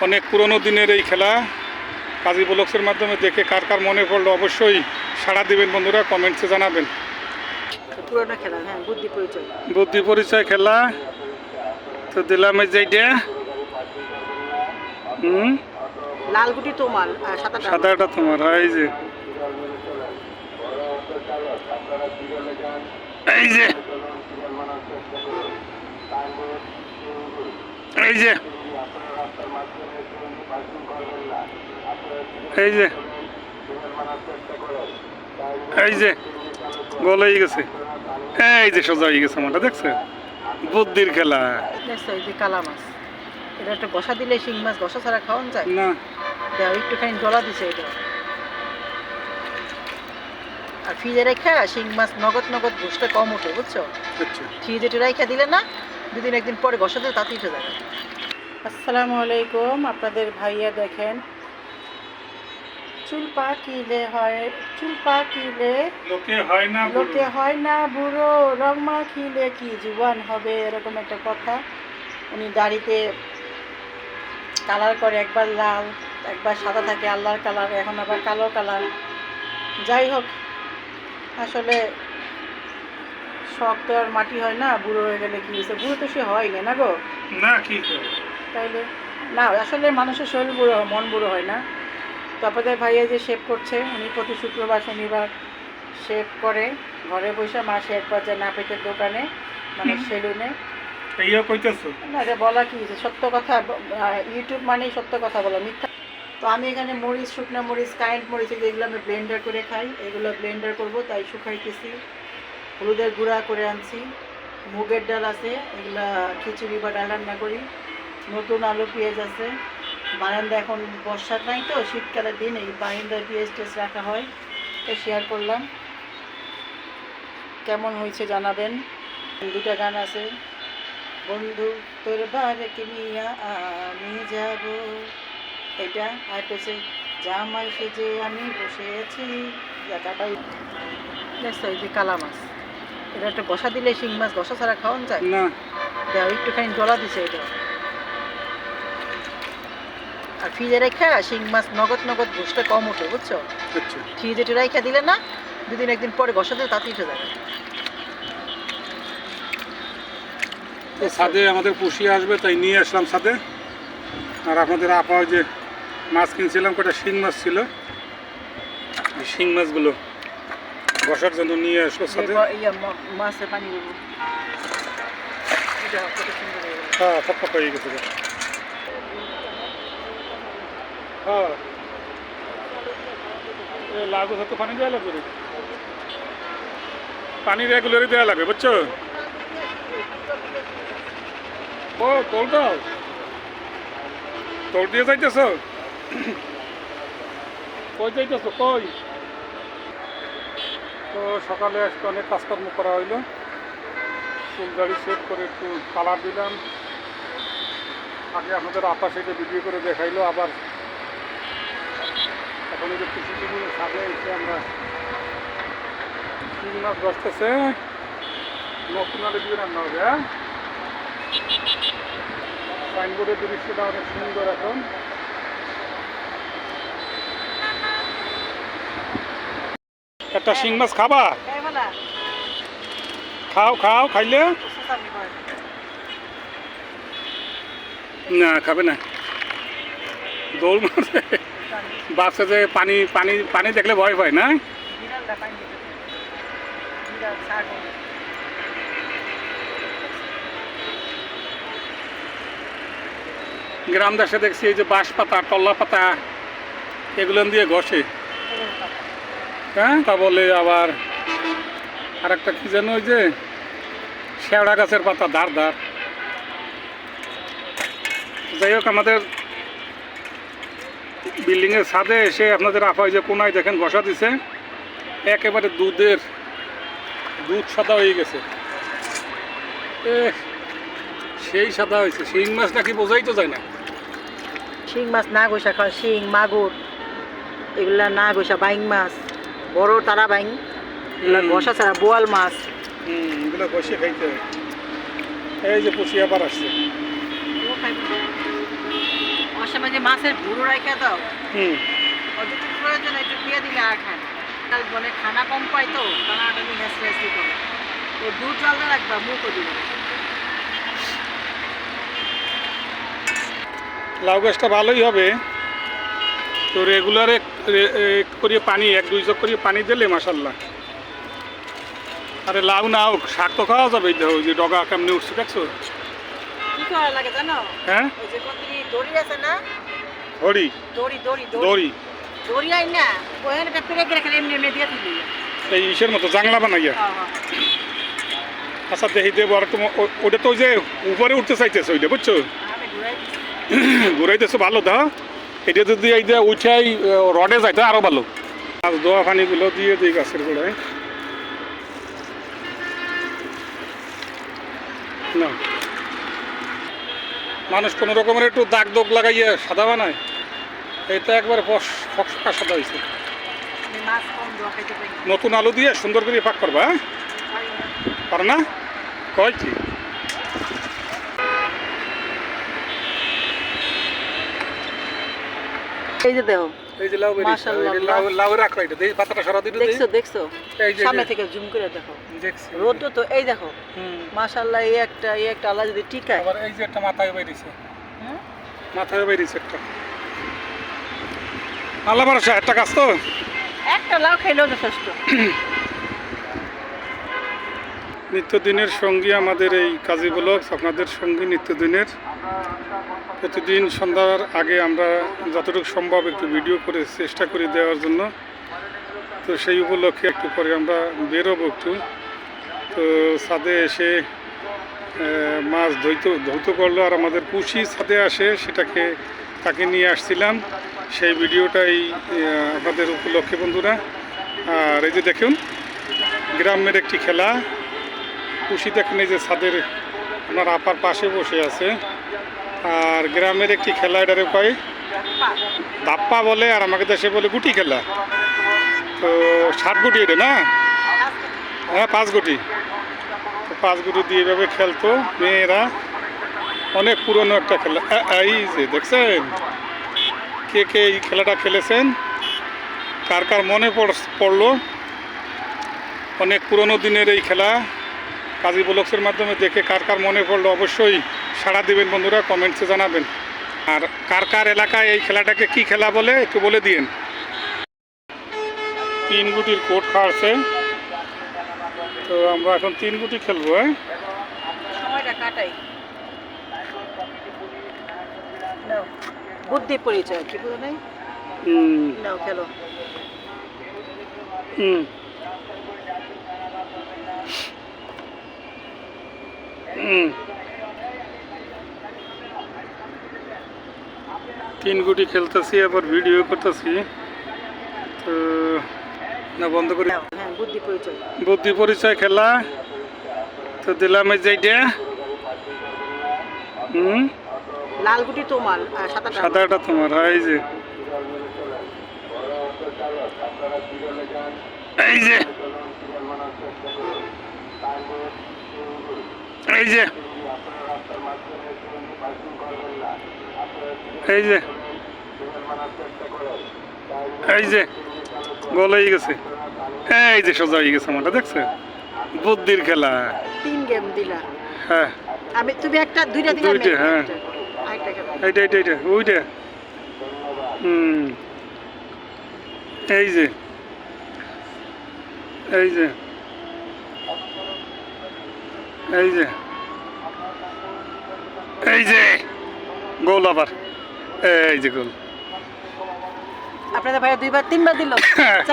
অনেক পুরনো দিনের এই খেলা। কাজী ব্লগসের মাধ্যমে দেখে কার কার মনে পড়ল অবশ্যই সাড়া দিবেন বন্ধুরা কমেন্টসে জানাবেন। হ্যাঁ বুদ্ধি পরিচয়। বুদ্ধি পরিচয় খেলা। তো দিলাম এই যে এইটা। হুম? তোমার সাদাটা। তোমার এই যে। এই যে। এই যে। এই যে। এই যে গোল হয়ে গেছে। এই যে সোজা হয়ে গেছে আমারটা দেখছে বুদ্ধির খেলা। কালা মাছ। এটা একটা বসা দিলে শিং মাছ বসা ছাড়া খাওয়ান যায়? না। একটুখানি জলা দিছে এটা। আর ফ্রিজে রেখা শিং মাছ নগদ নগদ ঘুষটা কম ওঠে বুঝছ? আচ্ছা। ফ্রিজে রেখা দিলে না দুদিন একদিন পরে বসা দিলে তাতেই উঠে যাবে আসসালামু আলাইকুম আপনাদের ভাইয়া দেখেন। চুল পাকিলে হয় চুল পাকিলে লোকে হয় না লোকে হয় না বুড়ো রং মাখিলে কি জুবান হবে এরকম একটা কথা। উনি দাড়িতে কালার করে একবার লাল একবার সাদা থাকে আল্লাহর কালার এখন আবার কালো কালার। যাই হোক আসলে শখ তো আর মাটি হয় না বুড়ো হয়ে গেলে কি হয়েছে? বুড়ো তো সে হয় না গো? না কি তাইলে? না আসলে মানুষের শরীর বুড়ো হয় মন বুড়ো হয় না। তো আপনাদের ভাইয়া যে শেভ করছে উনি প্রতি শুক্রবার শনিবার শেভ করে। ঘরে বসে মাসে একবার যায় নাপিতের দোকানে মানে সেলুনে এইও কইতেছো? না এটা বলা কি সত্য কথা ইউটিউব মানেই সত্য কথা বলা মিথ্যা। তো আমি এখানে মরিচ শুকনো মরিচ কারেন্ট মরিচ এগুলো আমি ব্লেন্ডার করে খাই এগুলো ব্লেন্ডার করব তাই শুকাইতেছি। হলুদের গুঁড়া করে আনছি। মুগের ডাল আছে এগুলা খিচুড়ি বা ডাল রান্না করি। নতুন আলু পেঁয়াজ আছে। বারান্দা এখন বর্ষার নাই তো শীতকালের দিন এই বারান্দায় পেঁয়াজ টেস রাখা হয়। তো শেয়ার করলাম। কেমন হয়েছে জানাবেন। দুটা গান আছে। বন্ধু তোর বারেকে নিয়া আমি যাব। এটা আর হচ্ছে জামাই সেজে আমি বসে আছি জায়গাটাই দেখছ এই যে কালা মাছ। এটা একটা বসা দিলে শিং মাছ বসা ছাড়া খাওয়ান যায়? না। দেও একটুখানি জলা দিছে এটা। আর ফ্রিজে রেখা শিং মাছ নগদ নগদ ঘুষটা কম ওঠে বুঝছ? আচ্ছা। ফ্রিজে রেখা দিলে না দুদিন একদিন পরে দিলে তাতেই উঠে যাবে ছাদে আমাদের পুষিয়ে আসবে তাই নিয়ে আসলাম ছাদে। আর আপনাদের আপা যে মাছ কিনছিলাম কটা শিং মাছ ছিল। শিং মাছগুলো বসার জন্য নিয়ে আসলো এরপর মাছের পানি হয়ে। হ্যাঁ সব পাকা হয়ে গেছে। সাথে পানি দেওয়া লাগবে রে। পানি রেগুলারই দেওয়া লাগবে, বুঝছ? ও, তোল দাও। তোল দিয়ে যাইতেছ? কই যাইতেছ? কই? তো সকালে আজকে অনেক কাজকর্ম করা হইল। চুল দাড়ি সেট করে একটু কালার দিলাম। আগে আপনাদের আপা সেটা ভিডিও করে দেখাইলো, আবার এখন এই যে এসে আমরা তিন মাস বসতেছে আলে দিয়ে রান্না হবে হ্যাঁ? সাইনবোর্ডের দৃশ্যটা অনেক সুন্দর এখন। একটা শিং মাছ খাবা? খাও খাও খাইলে? না খাবে না। দৌড় মারবে। বাচ্চা যে পানি পানি পানি দেখলে ভয় পায় না। গ্রাম দেশে দেখছি এই যে বাঁশ পাতা, টল্লা পাতা, এগুলো দিয়ে ঘষে। হ্যাঁ? তা বলে আবার আর একটা কি যেন ওই যে, শেওড়া গাছের পাতা, ধার ধার। যাই হোক, আমাদের বিল্ডিংয়ের ছাদে এসে আপনাদের আপা ওই যে কোনায় দেখেন বসা দিছে একেবারে দুধের দুধ সাদা হয়ে গেছে। সেই সাদা হয়েছে। শিং মাছ কি বোঝাই তো যায় না। শিং মাছ না গৈসা খাওয়া শিং মাগুর এগুলা না গৈসা বাইং মাছ বড় তারা বাইং এগুলা ঘষা ছাড়া বোয়াল মাছ। হুম এগুলো ঘষে খাইতে এই যে পুষিয়া পার আসছে। অসামাজিক মাছের ভুড়ো রেখে দাও। অযথা প্রয়োজন একটু দিয়ে দিলে আর খায় কাল মানে খানা কম পাই তো তারা আমি হেসে হেসে করে। তো দুধ জলটা রাখবা মুখও দিবে লাউ গাছটা ভালোই হবে। তো রেগুলারে করিয়ে পানি এক দুই চক করিয়ে পানি দিলে মাসাল্লাহ আরে লাউ না হোক শাক তো খাওয়া যাবে দেখো, যে ডগা কেমনি উঠছে দেখছ? কি করা লাগে জানো? হ্যাঁ? ওই যে কত দড়ি আছে না? হরি দড়ি দড়ি দড়ি। দড়ি। আই না ওখানে একটা পেরে গেলে এমনি এমনি দিয়ে দিবি এই ইসের মতো জাংলা বানাইয়া আচ্ছা দেখি দেবো আর তোমার ওটা তো ওই যে উপরে উঠতে চাইতেছে ওইটা বুঝছ? ঘুরাইতেছো ভালো দা। এটা যদি এই যে উঠাই রডে যাইতো আরও ভালো। আর দোয়া পানিগুলো দিয়ে দিই গাছের গোড়ায়। না। মানুষ কোনো রকমের একটু দাগ দোগ লাগাইয়ে সাদা বানায় এটা একবার ফকসকা সাদা হয়েছে। নতুন আলু দিয়ে সুন্দর করে পাক করবা হ্যাঁ পারি না। পারো না কয় কি এই যে দেখো এই যে লাউ রাখো এটা পাতাটা সরা দিতে দেখছ দেখছ? সামনে থেকে জুম করে দেখো। দেখছি। রোদ তো এই দেখো। মাশাআল্লাহ এই একটা এই একটা আল্লাহ যদি টিকায়। আবার এই যে একটা মাথায় বেরিয়েছে। হুম? মাথায় বেরিয়েছে একটা। আল্লাহ ভরসা একটা কাজ তো? একটা লাউ খাইলেও যথেষ্ট। নিত্যদিনের সঙ্গী আমাদের এই কাজী ব্লগস আপনাদের সঙ্গী নিত্যদিনের। প্রতিদিন সন্ধ্যার আগে আমরা যতটুকু সম্ভব একটু ভিডিও করে চেষ্টা করি দেওয়ার জন্য। তো সেই উপলক্ষে একটু পরে আমরা বেরোবো একটু। তো ছাদে এসে মাছ ধৈত, ধৌত করল আর আমাদের পুষি ছাদে আসে, সেটাকে তাকে নিয়ে আসছিলাম। সেই ভিডিওটাই আপনাদের উপলক্ষে বন্ধুরা। আর এই যে দেখুন, গ্রামের একটি খেলা। খুশি দেখেন এই যে ছাদের ওনার আপার পাশে বসে আছে। আর গ্রামের একটি খেলা এটারে কয়? ধাপ্পা বলে আর আমাকে দেশে বলে গুটি খেলা। তো ষাট গুটি এটা না? হ্যাঁ পাঁচ গুটি। তো পাঁচ গুটি দিয়ে এভাবে খেলতো মেয়েরা। অনেক পুরনো একটা খেলা। এই যে দেখছেন? কে কে এই খেলাটা খেলেছেন? কার কার মনে পড়- পড়ল? অনেক পুরনো দিনের এই খেলা। কাজী ব্লগসের মাধ্যমে দেখে কার কার মনে পড়ল অবশ্যই সাড়া দিবেন বন্ধুরা কমেন্টসে জানাবেন। আর কার কার এলাকায় এই খেলাটাকে কি খেলা বলে একটু বলে দিন তিন গুটির কোট খাওয়াছে তো আমরা এখন তিন গুটি খেলব হ্যাঁ? বুদ্ধি পরিচয় কি বলে খেলো। হুম। তিন গুটি খেলতেছি আবার ভিডিও করতেছি। তো না বন্ধ করি। নাও হ্যাঁ বুদ্ধি পরিচয়। খেলা। তো দিলাম এই যে এইটা। হুম? লাল গুটি তোমার আর সাদাটা। আমার। সাদাটা তোমার হ্যাঁ, এই যে। এই যে। এই যে। এই যে। এই যে গোল হয়ে গেছে। এই যে সোজা হয়ে গেছে আমারটা দেখছে? বুদ্ধির খেলা। তিন গেম দিলা। হ্যাঁ। আমি তুমি একটা দুইটা দিলা দুইটা, হ্যাঁ। এইটা এইটা এইটা ওইটা। হুম। এই যে। এই যে। এই যে। এই যে গোল আবার। এই যে গোল। আপনাদের ভাইয়া দুইবার তিনবার দিল।